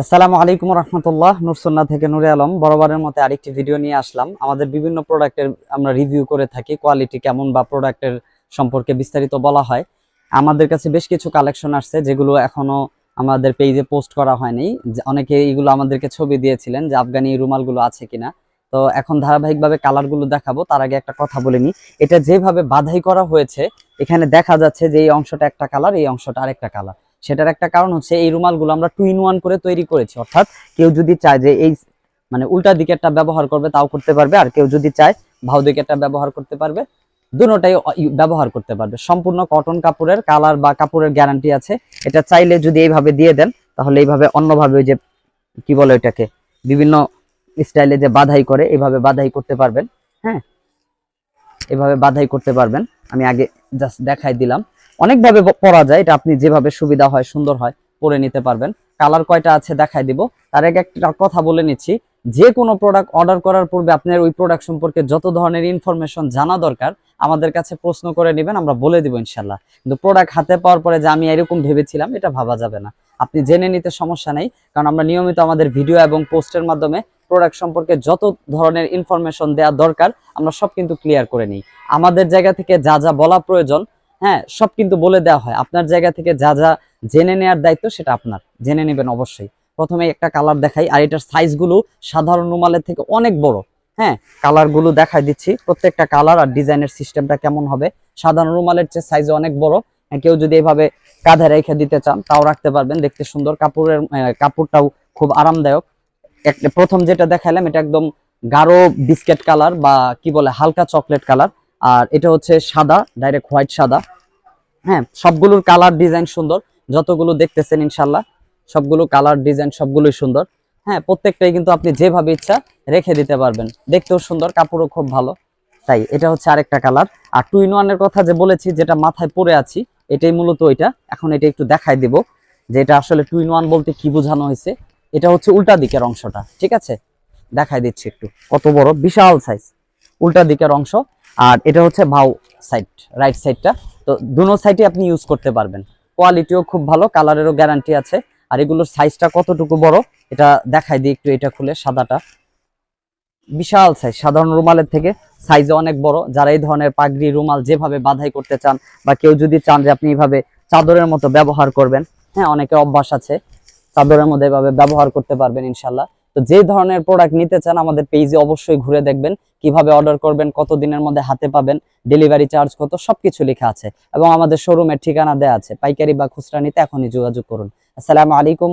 আসসালামু আলাইকুম রহমতুল্লাহ। নুরসুন্না থেকে নুরে আলম। বরাবরের মতো আরেকটি ভিডিও নিয়ে আসলাম। আমাদের বিভিন্ন প্রোডাক্টের আমরা রিভিউ করে থাকি, কোয়ালিটি কেমন বা প্রোডাক্টের সম্পর্কে বিস্তারিত বলা হয়। আমাদের কাছে বেশ কিছু কালেকশন আসছে, যেগুলো এখনও আমাদের পেজে পোস্ট করা হয়নি। অনেকে এইগুলো আমাদেরকে ছবি দিয়েছিলেন যে আফগানি রুমালগুলো আছে কিনা। তো এখন ধারাবাহিকভাবে কালারগুলো দেখাবো, তার আগে একটা কথা বলে নিই। এটা যেভাবে বাধাই করা হয়েছে, এখানে দেখা যাচ্ছে যে এই অংশটা একটা কালার, এই অংশটা আরেকটা কালার। সেটার একটা কারণ হচ্ছে এই রুমালগুলো আমরা টু ইন ওয়ান করে তৈরি করেছি। অর্থাৎ কেউ যদি চায় যে এই মানে উল্টা দিকেরটা ব্যবহার করবে, তাও করতে পারবে। আর কেউ যদি চায় ভাও দিকেরটা ব্যবহার করতে পারবে, দুটোটাই ব্যবহার করতে পারবে। সম্পূর্ণ কটন কাপড়ের কালার বা কাপড়ের গ্যারান্টি আছে। এটা চাইলে যদি এইভাবে দিয়ে দেন, তাহলে এইভাবে অন্যভাবে ওই যে, কি বলে ওইটাকে, বিভিন্ন স্টাইলে যে বাধাই করে, এইভাবে বাধাই করতে পারবেন। হ্যাঁ? এভাবে বাধাই করতে পারবেন। আমি আগে জাস্ট দেখাই দিলাম। অনেকভাবে পরা যায়, এটা আপনি যেভাবে সুবিধা হয়, সুন্দর হয়, পরে নিতে পারবেন। কালার কয়টা আছে দেখাই দিব। তার আগে একটা কথা বলে নিচ্ছি, যে কোনো প্রোডাক্ট অর্ডার করার পূর্বে আপনার ওই প্রোডাক্ট সম্পর্কে যত ধরনের ইনফরমেশন জানা দরকার, আমাদের কাছে প্রশ্ন করে নেবেন, আমরা বলে দিব ইনশাল্লাহ। কিন্তু প্রোডাক্ট হাতে পাওয়ার পরে যে আমি এরকম ভেবেছিলাম, এটা ভাবা যাবে না। আপনি জেনে নিতে সমস্যা নেই, কারণ আমরা নিয়মিত আমাদের ভিডিও এবং পোস্টের মাধ্যমে প্রোডাক্ট সম্পর্কে যত ধরনের ইনফরমেশন দেওয়া দরকার, আমরা সব কিন্তু ক্লিয়ার করে নিই। আমাদের জায়গা থেকে যা যা বলা প্রয়োজন হ্যাঁ সব কিন্তু বলে দেওয়া হয়। আপনার জায়গা থেকে যা যা জেনে নেওয়ার দায়িত্ব সেটা আপনার। জেনে নেবেন অবশ্যই। প্রথমে একটা কালার দেখাই আর এটার সাইজগুলো সাধারণ রুমালের থেকে অনেক বড়। হ্যাঁ কালারগুলো দেখাই দিচ্ছি। প্রত্যেকটা কালার আর ডিজাইনের সিস্টেমটা কেমন হবে। সাধারণ রুমালের চেয়ে সাইজ অনেক বড়। হ্যাঁ, কেউ যদি এভাবে কাঁধে রেখে দিতে চান তাও রাখতে পারবেন। দেখতে সুন্দর। কাপড়ের কাপড়টাও খুব আরামদায়ক। প্রথম যেটা দেখালাম এটা একদম গাঢ় বিস্কেট কালার বা কি বলে হালকা চকলেট কালার আর এটা হচ্ছে সাদা ডাইরেক্ট হোয়াইট সাদা। হ্যাঁ সবগুলোর কালার ডিজাইন সুন্দর। যতগুলো দেখতেছেন ইনশাল্লাহ, সবগুলো কালার ডিজাইন সবগুলোই সুন্দর। হ্যাঁ প্রত্যেকটাই কিন্তু আপনি যেভাবে ইচ্ছা রেখে দিতে পারবেন। দেখতেও সুন্দর, কাপড়ও খুব ভালো। তাই এটা হচ্ছে আরেকটা কালার আর টু ইন ওয়ানের কথা যে বলেছি, যেটা মাথায় পরে আছি, এটাই মূলত ওইটা এখন এটা একটু দেখাই দিব যে এটা আসলে টু ইন ওয়ান বলতে কি বোঝানো হয়েছে। এটা হচ্ছে উল্টা দিকের অংশটা, ঠিক আছে? দেখাই দিচ্ছি একটু। কত বড়? বিশাল সাইজ উল্টা দিকের অংশ। আর এটা হচ্ছে ভাও সাইড রাইট সাইডটা তো দুনো সাইডে আপনি ইউজ করতে পারবেন। কোয়ালিটিও খুব ভালো কালারেরও গ্যারান্টি আছে। আর এগুলোর সাইজটা কতটুকু বড়, এটা দেখাই দিই একটু এটা খুলে, সাদাটা। বিশাল সাইজ সাধারণ রুমালের থেকে সাইজে অনেক বড়। যারা এই ধরনের পাগড়ি, রুমাল যেভাবে বাধাই করতে চান বা কেউ যদি চান যে আপনি এইভাবে চাদরের মতো ব্যবহার করবেন হ্যাঁ অনেকের অভ্যাস আছে, চাদরের মধ্যে এভাবে ব্যবহার করতে পারবেন ইনশাল্লাহ। তো যে ধরনের প্রোডাক্ট নিতে চান আমাদের পেজে অবশ্যই ঘুরে দেখবেন, কীভাবে অর্ডার করবেন কত দিনের মধ্যে হাতে পাবেন ডেলিভারি চার্জ কত, সবকিছু লেখা আছে। এবং আমাদের শোরুমের ঠিকানা দেওয়া আছে, পাইকারি বা খুচরা নিতে এখনই যোগাযোগ করুন। আসসালামু আলাইকুম